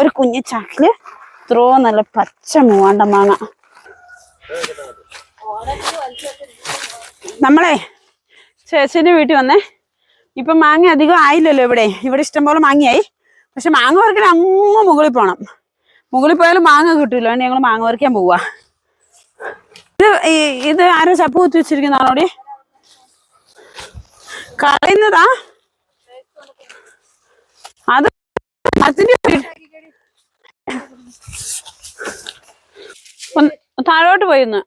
ഒരു കുഞ്ഞു ചാക്കിൽ ഇത്രോ നല്ല പച്ച മൂവാണ്ട മാങ്ങ. നമ്മളെ ചേച്ചിന്റെ വീട്ടിൽ വന്നേ. ഇപ്പൊ മാങ്ങ അധികം ആയില്ലല്ലോ ഇവിടെ. ഇവിടെ ഇഷ്ടംപോലെ മാങ്ങയായി. പക്ഷെ മാങ്ങ പറിക്കാൻ അങ്ങ് മുകളിൽ പോണം. മുകളിൽ പോയാലും മാങ്ങ കിട്ടില്ല ഞങ്ങൾ മാങ്ങ പറിക്കാൻ പോവാ. ഇത് ഇത് ആരോ ചപ്പ് കുത്തി വെച്ചിരിക്കുന്നതാണോടി കളയുന്നതാ. താഴോട്ട് പോയിന്ന്.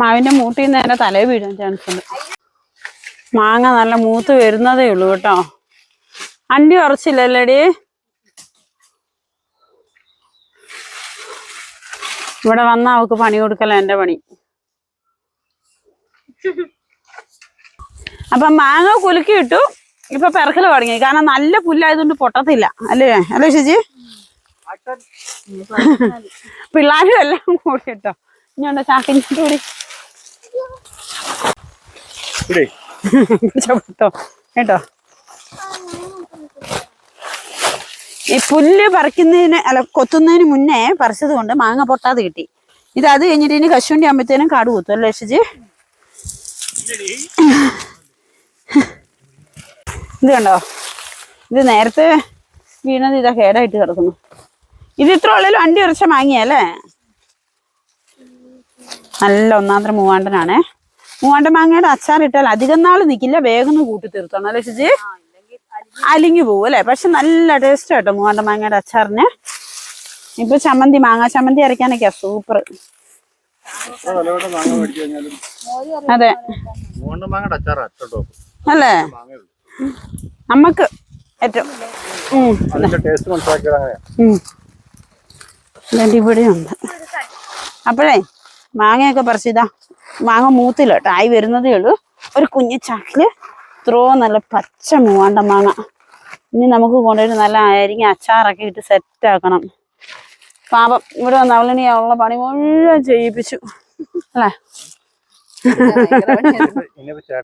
മാവിന്റെ മൂട്ടിൽ നിന്ന് എന്റെ തലേ വീഴാൻ ചാൻസ് ഉണ്ട് മാങ്ങ നല്ല മൂത്ത് വരുന്നതേ ഉള്ളൂ കേട്ടോ. അണ്ടി ഉറച്ചില്ലല്ലേടി? ഇവിടെ വന്നാ അവക്ക് പണി കൊടുക്കല എന്റെ പണി. അപ്പൊ മാങ്ങ കുലുക്കി ഇട്ടു. ഇപ്പൊ പെറക്കൽ തുടങ്ങി. കാരണം നല്ല പുല്ലായതുകൊണ്ട് പൊട്ടത്തില്ല. അല്ലേ? അല്ലേ ചേച്ചി? പിള്ളേരും എല്ലാം കൂടി കേട്ടോ ഇനിയുണ്ടോ ചാക്കിന്റെ കൂടി? ചവിട്ടോ. കേട്ടോ? ഈ പുല്ല് പറിക്കുന്നതിന് അല്ല കൊത്തുന്നതിന് മുന്നേ പറിച്ചത് കൊണ്ട് മാങ്ങ പൊട്ടാതെ കിട്ടി. ഇത് അത് കഴിഞ്ഞിട്ട് ഇനി കശുവണ്ടി ആകുമ്പോഴത്തേനും കാട് കുത്തും. അല്ലേ ശുചി ഇത് കണ്ടോ? ഇത് നേരത്തെ വീണത് ഇതാ കേടായിട്ട് കിടക്കുന്നു. ഇത് ഇത്ര ഉള്ളിൽ വണ്ടി ഉറച്ച മാങ്ങിയല്ലേ നല്ല ഒന്നാന്തരം മൂവാണ്ടനാണേ. മൂവാണ്ട മാങ്ങയുടെ അച്ചാർ ഇട്ടാൽ അധികം നാൾ നിൽക്കില്ല വേഗം കൂട്ടി തീർത്തോണം അല്ലേ ചേച്ചി അലിങ്ങി പോകും അല്ലേ? പക്ഷെ നല്ല ടേസ്റ്റ് കേട്ടോ മൂവാണ്ട മാങ്ങയുടെ അച്ചാറിന്. ഇപ്പൊ ചമ്മന്തി മാങ്ങ ചമ്മന്തി അരയ്ക്കാനൊക്കെയാ സൂപ്പർ അതെ. അല്ലേ? നമുക്ക് ഏറ്റവും ഇവിടെ ഉണ്ട് അപ്പോഴേ മാങ്ങയൊക്കെ പറിച്ചിതാ മാങ്ങ മൂത്തില്ല കേട്ടോ ആയി വരുന്നതേ ഉള്ളൂ. ഒരു കുഞ്ഞു ചാക്കിൽ ത്രോ നല്ല പച്ച മൂവാണ്ട മാങ്ങ. ഇനി നമുക്ക് കൊണ്ടുപോയിട്ട് നല്ല അരിങ്ങ അച്ചാറൊക്കെ ഇട്ട് സെറ്റ് ആക്കണം. പാപം ഇവിടെ വന്ന് അവളിനി ഉള്ള പണി മുഴുവൻ ചെയ്യിപ്പിച്ചു. അല്ലേ?